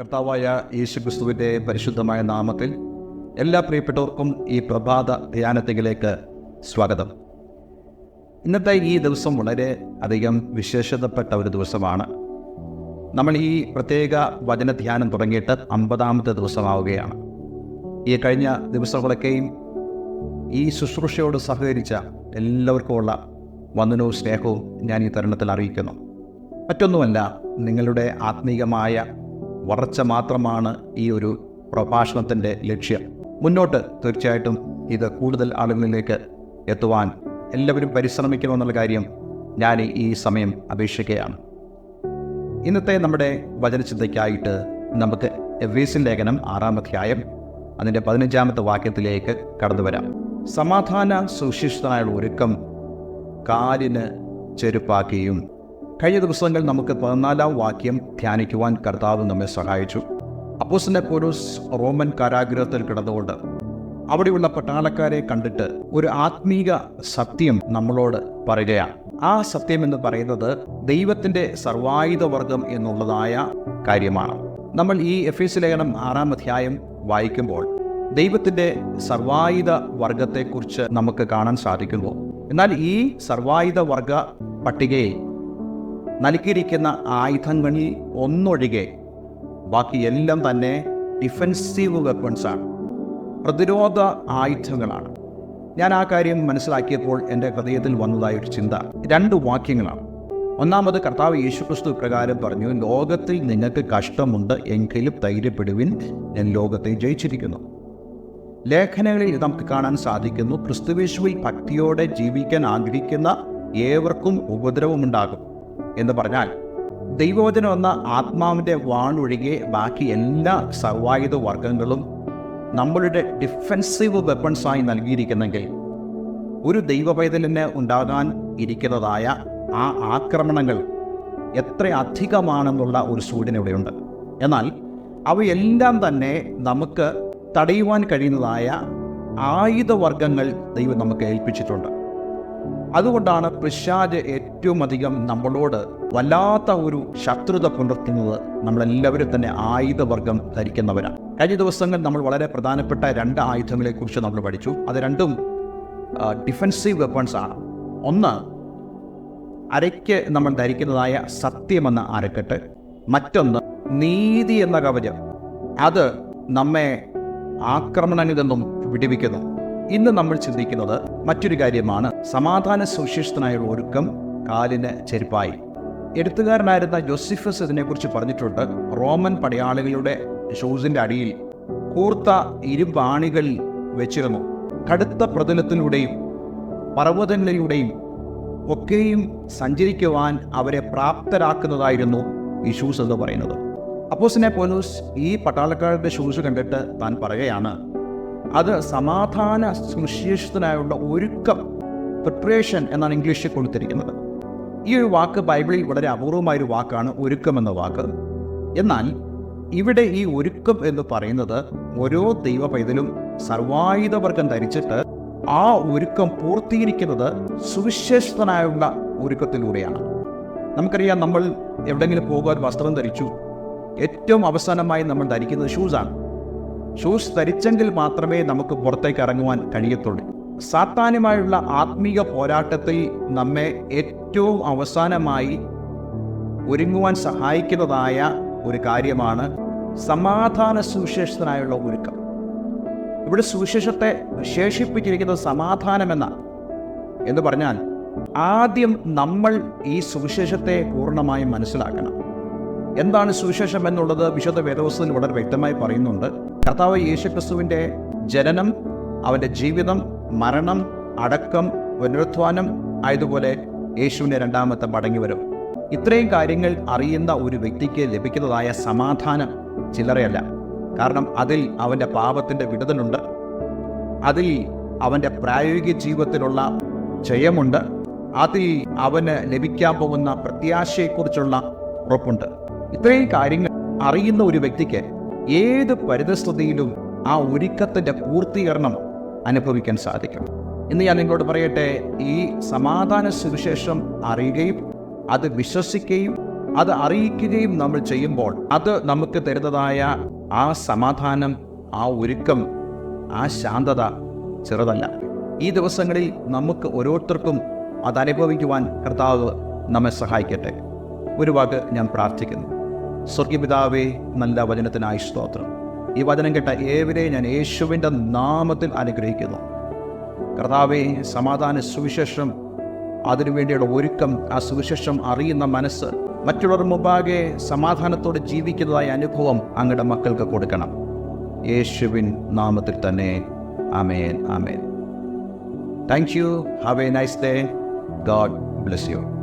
കർത്താവായ യേശു ക്രിസ്തുവിന്റെ പരിശുദ്ധമായ നാമത്തിൽ എല്ലാ പ്രിയപ്പെട്ടവർക്കും ഈ പ്രഭാത ധ്യാനത്തിലേക്ക് സ്വാഗതം. ഇന്നത്തെ ഈ ദിവസം വളരെ അധികം വിശേഷതപ്പെട്ട ഒരു ദിവസമാണ്. നമ്മൾ ഈ പ്രത്യേക വചന ധ്യാനം തുടങ്ങിയിട്ട് അമ്പതാമത്തെ ദിവസമാവുകയാണ്. ഈ കഴിഞ്ഞ ദിവസങ്ങളൊക്കെയും ഈ ശുശ്രൂഷയോട് സഹകരിച്ച എല്ലാവർക്കുമുള്ള വന്ദനവും സ്നേഹവും ഞാൻ ഈ തരുണത്തിൽ അറിയിക്കുന്നു. മറ്റൊന്നുമല്ല നിങ്ങളുടെ ആത്മീകമായ വളർച്ച മാത്രമാണ് ഈ ഒരു പ്രഭാഷണത്തിന്റെ ലക്ഷ്യം. മുന്നോട്ട് തീർച്ചയായിട്ടും ഇത് കൂടുതൽ ആളുകളിലേക്ക് എത്തുവാൻ എല്ലാവരും പരിശ്രമിക്കണമെന്നുള്ള കാര്യം ഞാൻ ഈ സമയം അപേക്ഷിക്കുകയാണ്. ഇന്നത്തെ നമ്മുടെ വചനചിന്തയ്ക്കായിട്ട് നമുക്ക് എവീസിൻ ലേഖനം ആറാം അധ്യായം അതിന്റെ പതിനഞ്ചാമത്തെ വാക്യത്തിലേക്ക് കടന്നു വരാം. സമാധാന സുശിഷ്ടനായുള്ള ഒരുക്കം കാലിന് ചെരുപ്പാക്കിയും കഴിഞ്ഞ ദിവസങ്ങൾ നമുക്ക് പതിനാലാം വാക്യം ധ്യാനിക്കുവാൻ കർത്താവ് നമ്മെ സഹായിച്ചു. അപ്പോസിനെ പോലീസ് റോമൻ കാരാഗ്രഹത്തിൽ കിടന്നുകൊണ്ട് അവിടെയുള്ള പട്ടാളക്കാരെ കണ്ടിട്ട് ഒരു ആത്മീക സത്യം നമ്മളോട് പറയുകയാണ്. ആ സത്യം എന്ന് പറയുന്നത് ദൈവത്തിന്റെ സർവായുധ വർഗം എന്നുള്ളതായ കാര്യമാണ്. നമ്മൾ ഈ എഫ് എസ് ലേഖനം ആറാം അധ്യായം വായിക്കുമ്പോൾ ദൈവത്തിന്റെ സർവായുധ വർഗത്തെക്കുറിച്ച് നമുക്ക് കാണാൻ സാധിക്കുന്നു. എന്നാൽ ഈ സർവായുധ വർഗ പട്ടികയിൽ നൽകിയിരിക്കുന്ന ആയുധങ്ങളിൽ ഒന്നൊഴികെ ബാക്കി എല്ലാം തന്നെ ഡിഫെൻസീവ് വെപ്പൺസാണ്. പ്രതിരോധ ആയുധങ്ങളാണ്. ഞാൻ ആ കാര്യം മനസ്സിലാക്കിയപ്പോൾ എന്റെ ഹൃദയത്തിൽ വന്നതായ ഒരു ചിന്ത. രണ്ട് വാക്യങ്ങളാണ്. ഒന്നാമത് കർത്താവ് യേശുക്രിസ്തു പ്രകാരം പറഞ്ഞു ലോകത്തിൽ നിങ്ങൾക്ക് കഷ്ടമുണ്ട് എങ്കിലും ധൈര്യപ്പെടുവിൻ ഞാൻ ലോകത്തെ ജയിച്ചിരിക്കുന്നു. ലേഖനങ്ങളിൽ നമുക്ക് കാണാൻ സാധിക്കുന്നു ക്രിസ്തുവേശുവിൽ ഭക്തിയോടെ ജീവിക്കാൻ ആഗ്രഹിക്കുന്ന ഏവർക്കും ഉപദ്രവമുണ്ടാകും. എന്ന് പറഞ്ഞാൽ ദൈവവചനം എന്ന ആത്മാവിന്റെ വാണൊഴികെ ബാക്കി എല്ലാ സർവായുധ വർഗങ്ങളും നമ്മളുടെ ഡിഫെൻസീവ് വെപ്പൺസായി നൽകിയിരിക്കുന്നെങ്കിൽ ഒരു ദൈവപൈതലിന് ഉണ്ടാകാൻ ഇരിക്കുന്നതായ ആ ആക്രമണങ്ങൾ എത്ര അധികമാണെന്നുള്ള ഒരു സൂചന ഇവിടെയുണ്ട്. എന്നാൽ അവയെല്ലാം തന്നെ നമുക്ക് തടയുവാൻ കഴിയുന്നതായ ആയുധവർഗങ്ങൾ ദൈവം നമുക്ക് ഏൽപ്പിച്ചിട്ടുണ്ട്. അതുകൊണ്ടാണ് പിശാജ് ഏറ്റവും അധികം നമ്മളോട് വല്ലാത്ത ഒരു ശത്രുത പുലർത്തുന്നത്. നമ്മളെല്ലാവരും തന്നെ ആയുധവർഗം ധരിക്കുന്നവരാണ്. കഴിഞ്ഞ ദിവസങ്ങൾ നമ്മൾ വളരെ പ്രധാനപ്പെട്ട രണ്ട് ആയുധങ്ങളെക്കുറിച്ച് നമ്മൾ പഠിച്ചു. അത് രണ്ടും ഡിഫൻസീവ് വെപ്പൺസ് ആണ്. ഒന്ന് അരയ്ക്ക് നമ്മൾ ധരിക്കുന്നതായ സത്യമെന്ന അരക്കെട്ട്. മറ്റൊന്ന് നീതി എന്ന കവചം. അത് നമ്മെ ആക്രമണങ്ങളിൽ നിന്നും വിടിവിക്കുന്നു. ഇന്ന് നമ്മൾ ചിന്തിക്കുന്നത് മറ്റൊരു കാര്യമാണ്. സമാധാന സുശിഷ്ടനായ ഒരുക്കം കാലിന് ചെരുപ്പായി. എഴുത്തുകാരനായിരുന്ന ജോസിഫസ് ഇതിനെക്കുറിച്ച് പറഞ്ഞിട്ടുണ്ട്. റോമൻ പടയാളികളുടെ ഷൂസിന്റെ അടിയിൽ കൂർത്ത ഇരുപാണികൾ വെച്ചിരുന്നു. കടുത്ത പ്രതലത്തിലൂടെയും പർവതങ്ങളിലൂടെയും ഒക്കെയും സഞ്ചരിക്കുവാൻ അവരെ പ്രാപ്തരാക്കുന്നതായിരുന്നു ഈ ഷൂസ് എന്ന് പറയുന്നത്. അപ്പോസിനെ പോലൂസ് ഈ പട്ടാളക്കാരുടെ ഷൂസ് കണ്ടിട്ട് താൻ പറയുകയാണ് അത് സമാധാന സുശേഷത്തിനായുള്ള ഒരുക്കം പ്രിപ്പറേഷൻ എന്നാണ് ഇംഗ്ലീഷിൽ കൊടുത്തിരിക്കുന്നത്. ഈ ഒരു വാക്ക് ബൈബിളിൽ വളരെ അപൂർവമായൊരു വാക്കാണ് ഒരുക്കം എന്ന വാക്ക്. എന്നാൽ ഇവിടെ ഈ ഒരുക്കം എന്ന് പറയുന്നത് ഓരോ ദൈവ പൈതലും സർവായുധവർഗം ധരിച്ചിട്ട് ആ ഒരുക്കം പൂർത്തീകരിക്കുന്നത് സുവിശേഷതനായുള്ള ഒരുക്കത്തിലൂടെയാണ്. നമുക്കറിയാം നമ്മൾ എവിടെയെങ്കിലും പോകാൻ വസ്ത്രം ധരിച്ചു. ഏറ്റവും അവസാനമായി നമ്മൾ ധരിക്കുന്നത് ഷൂസാണ് ഷൂസ് ധരിച്ചെങ്കിൽ മാത്രമേ നമുക്ക് പുറത്തേക്ക് ഇറങ്ങുവാൻ കഴിയത്തുള്ളൂ. സാത്താനുമായുള്ള ആത്മീയ പോരാട്ടത്തിൽ നമ്മെ ഏറ്റവും അവസാനമായി ഒരുങ്ങുവാൻ സഹായിക്കുന്നതായ ഒരു കാര്യമാണ് സമാധാന സുവിശേഷത്തിനായുള്ള ഒരുക്കം. ഇവിടെ സുവിശേഷത്തെ വിശേഷിപ്പിച്ചിരിക്കുന്നത് സമാധാനമെന്ന എന്ന് പറഞ്ഞാൽ ആദ്യം നമ്മൾ ഈ സുവിശേഷത്തെ പൂർണമായും മനസ്സിലാക്കണം. എന്താണ് സുവിശേഷം എന്നുള്ളത് വിശുദ്ധ വേദവസ്തുവിൽ വളരെ വ്യക്തമായി പറയുന്നുണ്ട്. കർത്താവ് യേശുക്രിസ്തുവിന്റെ ജനനം അവന്റെ ജീവിതം മരണം അടക്കം പുനരുത്ഥാനം ആയതുപോലെ യേശുവിന്റെ രണ്ടാമത്തെ മടങ്ങി വരും. ഇത്രയും കാര്യങ്ങൾ അറിയുന്ന ഒരു വ്യക്തിക്ക് ലഭിക്കുന്നതായ സമാധാനം ചില്ലറയല്ല. കാരണം അതിൽ അവന്റെ പാപത്തിന്റെ വിടുതലുണ്ട്. അതിൽ അവന്റെ പ്രായോഗിക ജീവിതത്തിലുള്ള ജയമുണ്ട്. അതിൽ അവന് ലഭിക്കാൻ പോകുന്ന പ്രത്യാശയെക്കുറിച്ചുള്ള ഉറപ്പുണ്ട്. ഇത്രയും കാര്യങ്ങൾ അറിയുന്ന ഒരു വ്യക്തിക്ക് ഏത് പരിതസ്ഥിതിയിലും ആ ഒരുക്കത്തിന്റെ പൂർത്തീകരണം അനുഭവിക്കാൻ സാധിക്കും. ഇന്ന് ഞാൻ നിങ്ങളോട് പറയട്ടെ ഈ സമാധാന സുവിശേഷം അറിയുകയും അത് വിശ്വസിക്കുകയും അത് അറിയിക്കുകയും നമ്മൾ ചെയ്യുമ്പോൾ അത് നമുക്ക് തരുന്നതായ ആ സമാധാനം ആ ഒരുക്കം ആ ശാന്തത ചെറുതല്ല. ഈ ദിവസങ്ങളിൽ നമുക്ക് ഓരോരുത്തർക്കും അത് കർത്താവ് നമ്മെ സഹായിക്കട്ടെ. ഒരു വാക്ക് ഞാൻ പ്രാർത്ഥിക്കുന്നു. സ്വർഗീപിതാവേ നല്ല വചനത്തിനായി സ്തോത്രം. ഈ വചനം കേട്ട ഏവരെയും ഞാൻ യേശുവിന്റെ നാമത്തിൽ അനുഗ്രഹിക്കുന്നു. കർത്താവെ സമാധാന സുവിശേഷം അതിനുവേണ്ടിയുള്ള ഒരുക്കം ആ സുവിശേഷം അറിയുന്ന മനസ്സ് മറ്റുള്ളവർ മുമ്പാകെ സമാധാനത്തോടെ ജീവിക്കുന്നതായ അനുഭവം അങ്ങയുടെ മക്കൾക്ക് കൊടുക്കണം. യേശുവിൻ നാമത്തിൽ തന്നെ. Amen amen thank you have a nice day God bless you